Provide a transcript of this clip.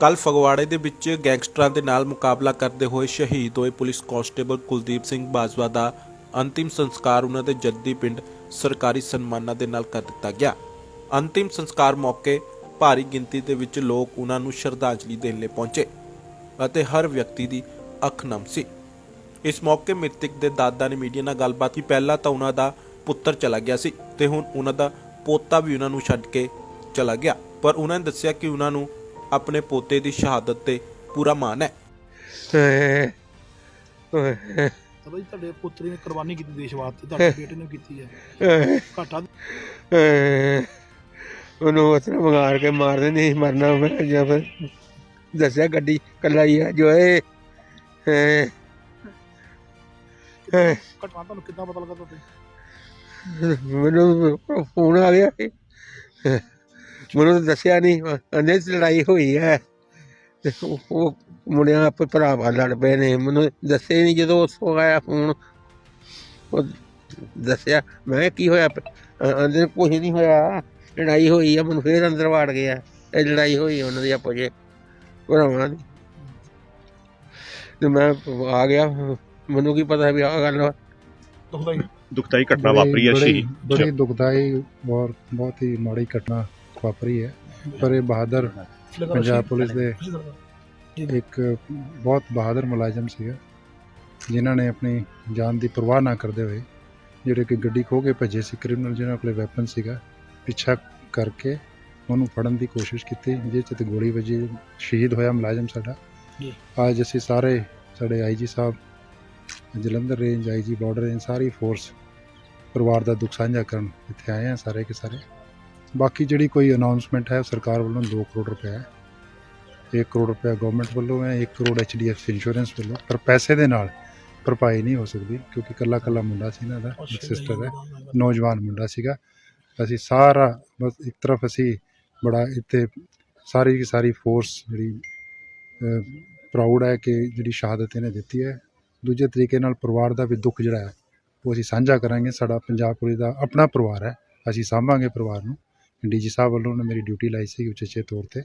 ਕੱਲ ਫਗਵਾੜੇ ਦੇ ਵਿੱਚ ਗੈਂਗਸਟਰਾਂ ਦੇ ਨਾਲ ਮੁਕਾਬਲਾ ਕਰਦੇ ਹੋਏ ਸ਼ਹੀਦ ਹੋਏ ਪੁਲਿਸ ਕਾਂਸਟੇਬਲ ਕੁਲਦੀਪ ਸਿੰਘ ਬਾਜਵਾ ਦਾ ਅੰਤਿਮ ਸੰਸਕਾਰ ਉਹਨਾਂ ਦੇ ਜੱਦੀ ਪਿੰਡ ਸਰਕਾਰੀ ਸਨਮਾਨਾਂ ਦੇ ਨਾਲ ਕਰ ਦਿੱਤਾ ਗਿਆ। ਅੰਤਿਮ ਸੰਸਕਾਰ ਮੌਕੇ ਭਾਰੀ ਗਿਣਤੀ ਦੇ ਵਿੱਚ ਲੋਕ ਉਹਨਾਂ ਨੂੰ ਸ਼ਰਧਾਂਜਲੀ ਦੇਣ ਲਈ ਪਹੁੰਚੇ ਅਤੇ ਹਰ ਵਿਅਕਤੀ ਦੀ ਅੱਖ ਨਮ ਸੀ। ਇਸ ਮੌਕੇ ਮ੍ਰਿਤਕ ਦੇ ਦਾਦਾ ਨੇ ਮੀਡੀਆ ਨਾਲ ਗੱਲਬਾਤ ਕੀਤੀ। ਪਹਿਲਾਂ ਤਾਂ ਉਹਨਾਂ ਦਾ ਪੁੱਤਰ ਚਲਾ ਗਿਆ ਸੀ ਤੇ ਹੁਣ ਉਹਨਾਂ ਦਾ ਪੋਤਾ ਵੀ ਉਹਨਾਂ ਨੂੰ ਛੱਡ ਕੇ ਚਲਾ ਗਿਆ। ਪਰ ਉਹਨਾਂ ਨੇ ਦੱਸਿਆ ਕਿ ਉਹਨਾਂ ਨੂੰ ਆਪਣੇ ਪੋਤੇ ਦੀ ਸ਼ਹਾਦਤ ਤੇ ਪੂਰਾ ਮਾਣ ਹੈ। ਤਾਂ ਬਈ ਤੁਹਾਡੇ ਪੁੱਤਰੀ ਨੇ ਕੁਰਬਾਨੀ ਕੀਤੀ ਦੇਸ਼ ਵਾਸਤੇ ਤੁਹਾਡੇ ਬੇਟੇ ਨੇ ਕੀਤੀ ਹੈ। ਘਾਟਾ ਉਹਨੂੰ ਉਤਰਾ ਮੰਗਾਰ ਕੇ ਮਾਰ ਦੇਣੀ ਸੀ, ਮਰਨਾ ਮੈਂ ਜਾਂ ਫਿਰ ਦੱਸਿਆ ਗੱਡੀ ਕੱਲਾ ਹੀ ਆ ਜੋ ਇਹ ਹੈ ਘਟਨਾ ਤੁਹਾਨੂੰ ਕਿੱਦਾਂ ਪਤਾ ਲੱਗਾ ਤੁਹਾਡੇ? ਮੈਨੂੰ ਫੋਨ ਆ ਗਿਆ। ਮੈਨੂੰ ਤਾਂ ਦੱਸਿਆ ਨਹੀਂ ਅੰਦੇ ਚ ਲੜਾਈ ਹੋਈ ਹੈ। ਤੇ ਉਹ ਮੁੰਡਿਆਂ ਆਪੇ ਭਰਾਵਾਂ ਲੜ ਪਏ ਨੇ ਮੈਨੂੰ ਦੱਸੇ ਨਹੀਂ ਜਦੋਂ ਉੱਥੋਂ ਆਇਆ ਫੋਨ ਉਹ ਦੱਸਿਆ ਮੈਂ ਕੀ ਹੋਇਆ? ਅੰਦਰ ਕੁਝ ਨਹੀਂ ਹੋਇਆ ਲੜਾਈ ਹੋਈ ਆ ਮੈਨੂੰ ਫੇਰ ਅੰਦਰ ਵਾੜ ਗਿਆ। ਇਹ ਲੜਾਈ ਹੋਈ ਉਹਨਾਂ ਦੀ ਆਪੋ ਜੇ ਭਰਾਵਾਂ ਦੀ। ਤੇ ਮੈਂ ਆ ਗਿਆ ਮੈਨੂੰ ਕੀ ਪਤਾ ਵੀ ਆਹ ਗੱਲ ਦੁਖਦਾਈ ਘਟਨਾ ਵਾਪਰੀ ਹੈ ਬੜੀ- ਦੁਖਦਾਈ ਬਹੁਤ ਹੀ ਮਾੜੀ ਘਟਨਾ। ਵਾਪਰੀ ਹੈ। ਪਰ ਇਹ ਬਹਾਦਰ ਪੰਜਾਬ ਪੁਲਿਸ ਦੇ ਇੱਕ ਬਹੁਤ ਬਹਾਦਰ ਮੁਲਾਜ਼ਮ ਸੀਗਾ ਜਿਨ੍ਹਾਂ ਨੇ ਆਪਣੀ ਜਾਨ ਦੀ ਪਰਵਾਹ ਨਾ ਕਰਦੇ ਹੋਏ ਜਿਹੜੇ ਕਿ ਗੱਡੀ ਖੋ ਕੇ ਭੱਜੇ ਸੀ। ਕ੍ਰਿਮੀਨਲ ਜਿਹਨਾਂ ਕੋਲੇ ਵੈਪਨ ਸੀਗਾ ਪਿੱਛਾ ਕਰਕੇ ਉਹਨੂੰ ਫੜਨ ਦੀ ਕੋਸ਼ਿਸ਼ ਕੀਤੀ ਜਿਸ 'ਚ ਤੇ ਗੋਲੀ ਵੱਜੀ। ਸ਼ਹੀਦ ਹੋਇਆ ਮੁਲਾਜ਼ਮ ਸਾਡਾ। ਅੱਜ ਅਸੀਂ ਸਾਰੇ ਸਾਡੇ ਆਈਜੀ ਸਾਹਿਬ Jalandhar range IG border range ਸਾਰੀ ਫੋਰਸ ਪਰਿਵਾਰ ਦਾ ਦੁੱਖ ਸਾਂਝਾ ਕਰਨ ਇੱਥੇ ਆਏ ਆ ਸਾਰੇ ਕੇ ਸਾਰੇ। ਬਾਕੀ ਜਿਹੜੀ ਕੋਈ ਅਨਾਉਂਸਮੈਂਟ ਹੈ ਸਰਕਾਰ ਵੱਲੋਂ 2 ਕਰੋੜ ਰੁਪਏ ਹੈ। 1 ਕਰੋੜ ਰੁਪਏ ਗਵਰਨਮੈਂਟ ਵੱਲੋਂ ਹੈ 1 ਕਰੋੜ ਐਚਡੀਐਫ ਇੰਸ਼ੋਰੈਂਸ ਵੱਲੋਂ। ਪਰ ਪੈਸੇ ਦੇ ਨਾਲ ਭਰਪਾਈ ਨਹੀਂ ਹੋ ਸਕਦੀ ਕਿਉਂਕਿ ਕੱਲਾ ਕੱਲਾ ਮੁੰਡਾ ਸੀ ਇਹਨਾਂ ਦਾ ਇੱਕ ਸਿਸਟਰ ਹੈ। ਨੌਜਵਾਨ ਮੁੰਡਾ। ਸੀਗਾ। ਅਸੀਂ ਸਾਰਾ ਬਸ ਇੱਕ ਤਰਫ ਅਸੀਂ ਬੜਾ ਇੱਥੇ ਸਾਰੀ ਦੀ ਸਾਰੀ ਫੋਰਸ ਜਿਹੜੀ ਪ੍ਰਾਊਡ ਹੈ ਕਿ ਜਿਹੜੀ ਸ਼ਹਾਦਤ ਇਹਨੇ ਦਿੱਤੀ ਹੈ। ਦੂਜੇ ਤਰੀਕੇ ਨਾਲ ਪਰਿਵਾਰ ਦਾ ਵੀ ਦੁੱਖ ਜਿਹੜਾ ਹੈ ਉਹ ਅਸੀਂ ਸਾਂਝਾ ਕਰਾਂਗੇ। ਸਾਡਾ ਪੰਜਾਬ ਪੁਲਿਸ ਦਾ ਆਪਣਾ ਪਰਿਵਾਰ ਹੈ। ਅਸੀਂ ਸਾਂਭਾਂਗੇ ਪਰਿਵਾਰ ਨੂੰ। ਡੀਜੀ ਸਾਹਿਬ ਵੱਲੋਂ ਉਹਨੇ ਮੇਰੀ ਡਿਊਟੀ ਲਾਈ ਸੀ ਉਚੇਚੇ ਤੌਰ ਤੇ।